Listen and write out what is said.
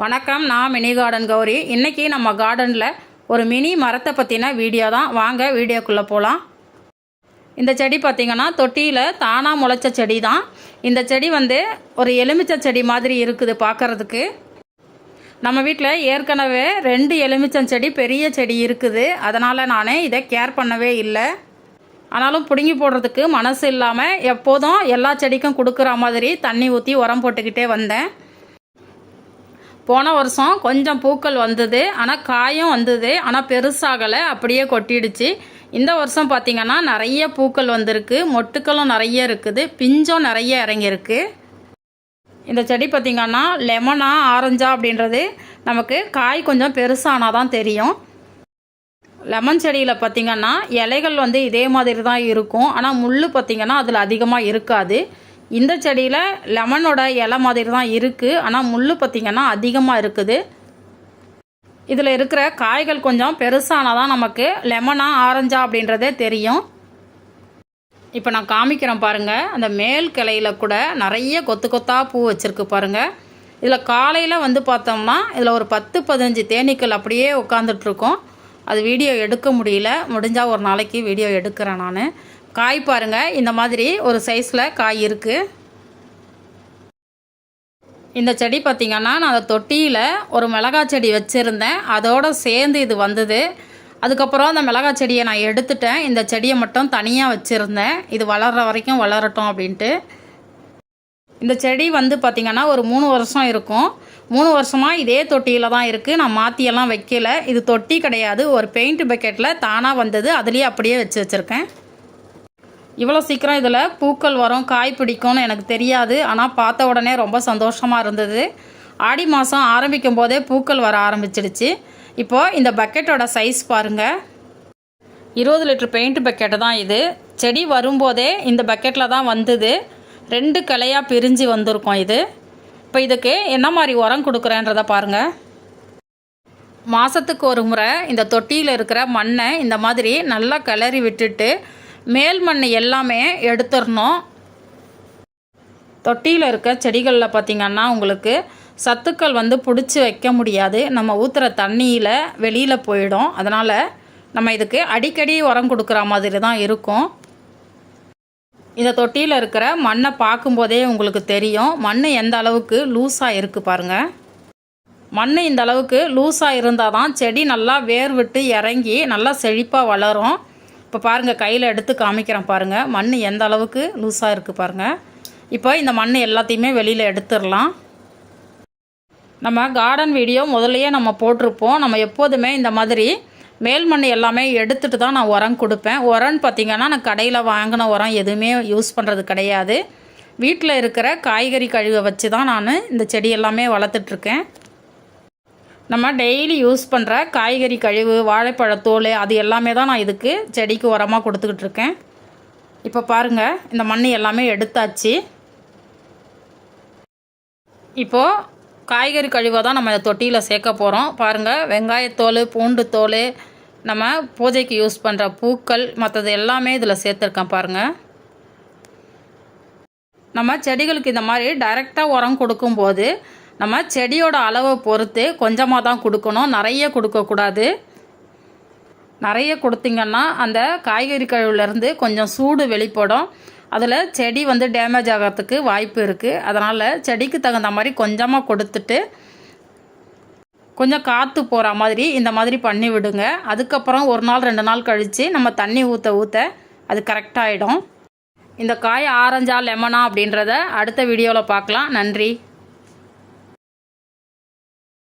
வணக்கம் நான் mini garden Gowri. இன்றைக்கி நம்ம கார்டனில் ஒரு மினி மரத்தை பற்றின வீடியோ தான். வாங்க வீடியோக்குள்ளே போகலாம் இந்த செடி பார்த்திங்கன்னா தொட்டியில் தானாக முளைச்ச செடி தான். இந்த செடி வந்து ஒரு எலுமிச்சை செடி மாதிரி இருக்குது பார்க்குறதுக்கு நம்ம வீட்டில் ஏற்கனவே ரெண்டு எலுமிச்சம் செடி பெரிய செடி இருக்குது. அதனால் நான் இதை கேர் பண்ணவே இல்லை. ஆனாலும் பிடுங்கி போடுறதுக்கு மனசு இல்லாமல் எப்போதும் எல்லா செடிக்கும் கொடுக்குற மாதிரி தண்ணி ஊற்றி உரம் போட்டுக்கிட்டே வந்தேன். போன வருஷம் கொஞ்சம் பூக்கள் வந்தது ஆனால் காயும் வந்தது ஆனால் பெருசாகலை அப்படியே கொட்டிடுச்சு. இந்த வருஷம் பார்த்திங்கன்னா நிறைய பூக்கள் வந்திருக்கு மொட்டுக்களும் நிறைய இருக்குது பிஞ்சும் நிறைய இறங்கியிருக்கு. இந்த செடி பார்த்திங்கன்னா லெமனா ஆரஞ்சா அப்படின்றது நமக்கு காய் கொஞ்சம் பெருசானால் தான் தெரியும். லெமன் செடியில் பார்த்திங்கன்னா இலைகள் வந்து இதே மாதிரி தான் இருக்கும் ஆனால் முள் பார்த்திங்கன்னா அதில் அதிகமாக இருக்காது. இந்த செடியில் லெமனோட இலை மாதிரி தான் இருக்குது ஆனால் முள் பார்த்திங்கன்னா அதிகமாக இருக்குது. இதில் இருக்கிற காய்கள் கொஞ்சம் பெருசானால் தான் நமக்கு லெமனா ஆரஞ்சா அப்படின்றதே தெரியும். இப்போ நான் காமிக்கிறேன் பாருங்கள் அந்த மேல் கிளையில் கூட நிறைய கொத்து கொத்தாக பூ வச்சுருக்கு பாருங்கள் இதில் காலையில் வந்து பார்த்தோம்னா இதில் ஒரு பத்து பதினஞ்சு தேனீக்கள் அப்படியே உட்காந்துட்ருக்கோம் அது வீடியோ எடுக்க முடியல. முடிஞ்சால் ஒரு நாளைக்கு வீடியோ எடுக்கிறேன் நான். காய் பாருங்கள் இந்த மாதிரி ஒரு சைஸில் காய் இருக்குது இந்த செடி பார்த்திங்கன்னா நான் அந்த தொட்டியில் ஒரு மிளகாய் செடி வச்சுருந்தேன். அதோடு சேர்ந்து இது வந்தது. அதுக்கப்புறம் அந்த மிளகாய் செடியை நான் எடுத்துட்டேன். இந்த செடியை மட்டும் தனியாக வச்சுருந்தேன். இது வளர்கிற வரைக்கும் வளரட்டும் அப்படின்ட்டு. இந்த செடி வந்து பார்த்திங்கன்னா ஒரு மூணு வருஷம் இருக்கும். மூணு வருஷமாக இதே தொட்டியில் தான் இருக்குது நான் மாற்றியெல்லாம் வைக்கல. இது தொட்டி கிடையாது. ஒரு பெயிண்ட் பக்கெட்டில் தானாக வந்தது. அதுலேயே அப்படியே வச்சு வச்சுருக்கேன். இவ்வளோ சீக்கிரம் இதில் பூக்கள் வரும் காய் பிடிக்கும்னு எனக்கு தெரியாது. ஆனால் பார்த்த உடனே ரொம்ப சந்தோஷமாக இருந்தது. ஆடி மாதம் ஆரம்பிக்கும் போதே பூக்கள் வர ஆரம்பிச்சிடுச்சு. இப்போது இந்த பக்கெட்டோட சைஸ் பாருங்கள் இருபது லிட்டர் பெயிண்ட் பக்கெட்டு தான் இது. செடி வரும்போதே இந்த பக்கெட்டில் தான் வந்தது. ரெண்டு கிளையாக பிரிஞ்சு வந்திருக்கும் இது. இப்போ இதுக்கு என்ன மாதிரி உரம் கொடுக்குறேன்றதை பாருங்கள் மாதத்துக்கு ஒரு முறை இந்த தொட்டியில் இருக்கிற மண்ணை இந்த மாதிரி நல்லா கிளறி விட்டுட்டு மேல் மண் எல்லாமே எடுத்துடணும். தொட்டியில் இருக்க செடிகளில் பார்த்திங்கன்னா உங்களுக்கு சத்துக்கள் வந்து பிடிச்சி வைக்க முடியாது. நம்ம ஊற்றுற தண்ணியில் வெளியில் போயிடும். அதனால் நம்ம இதுக்கு அடிக்கடி உரம் கொடுக்குற மாதிரி தான் இருக்கும். இந்த தொட்டியில் இருக்கிற மண்ணை பார்க்கும்போதே உங்களுக்கு தெரியும். மண் எந்த அளவுக்கு லூஸாக இருக்குது பாருங்கள் மண் இந்த அளவுக்கு லூஸாக இருந்தால் தான் செடி நல்லா வேர் விட்டு இறங்கி நல்லா செழிப்பாக வளரும். இப்போ பாருங்கள் கையில் எடுத்து காமிக்கிறேன் பாருங்கள் மண் எந்த அளவுக்கு லூஸாக இருக்குது பாருங்கள் இப்போ இந்த மண் எல்லாத்தையுமே வெளியில் எடுத்துடலாம். நம்ம கார்டன் வீடியோ முதல்லையே நம்ம போட்டிருப்போம். நம்ம எப்போதுமே இந்த மாதிரி மேல் மண் எல்லாமே எடுத்துகிட்டு தான் நான் உரம் கொடுப்பேன். உரம்னு பார்த்திங்கன்னா நான் கடையில் வாங்கின உரம் எதுவுமே யூஸ் பண்ணுறது கிடையாது. வீட்டில் இருக்கிற காய்கறி கழிவை வச்சு தான் நான் இந்த செடி எல்லாமே வளர்த்துட்ருக்கேன் நம்ம டெய்லி யூஸ் பண்ணுற காய்கறி கழிவு வாழைப்பழத்தோல் அது எல்லாமே தான் நான் இதுக்கு செடிக்கு உரமாக கொடுத்துக்கிட்டு இருக்கேன். இப்போ பாருங்கள் இந்த மண் எல்லாமே எடுத்தாச்சு. இப்போது காய்கறி கழிவை தான் நம்ம இந்த தொட்டியில் சேர்க்க போகிறோம் பாருங்கள் வெங்காயத்தோல் பூண்டு தோல் நம்ம பூஜைக்கு யூஸ் பண்ணுற பூக்கள் மற்றது எல்லாமே இதில் சேர்த்துருக்கேன் பாருங்கள் நம்ம செடிகளுக்கு இந்த மாதிரி டைரெக்டாக உரம் கொடுக்கும்போது நம்ம செடியோட அளவை பொறுத்து கொஞ்சமாக தான் கொடுக்கணும். நிறைய கொடுக்கக்கூடாது நிறைய கொடுத்திங்கன்னா அந்த காய்கறி கழிவுலேருந்து கொஞ்சம் சூடு வெளிப்படும். அதில் செடி வந்து டேமேஜ் ஆகிறதுக்கு வாய்ப்பு இருக்குது அதனால் செடிக்கு தகுந்த மாதிரி கொஞ்சமாக கொடுத்துட்டு கொஞ்சம் காற்று போகிற மாதிரி இந்த மாதிரி பண்ணி விடுங்க. அதுக்கப்புறம் ஒரு நாள் ரெண்டு நாள் கழித்து நம்ம தண்ணி ஊற்ற ஊற்ற அது கரெக்டாகிடும் இந்த காய் ஆரஞ்சா லெமனா அப்படின்றத அடுத்த வீடியோவில் பார்க்கலாம். நன்றி.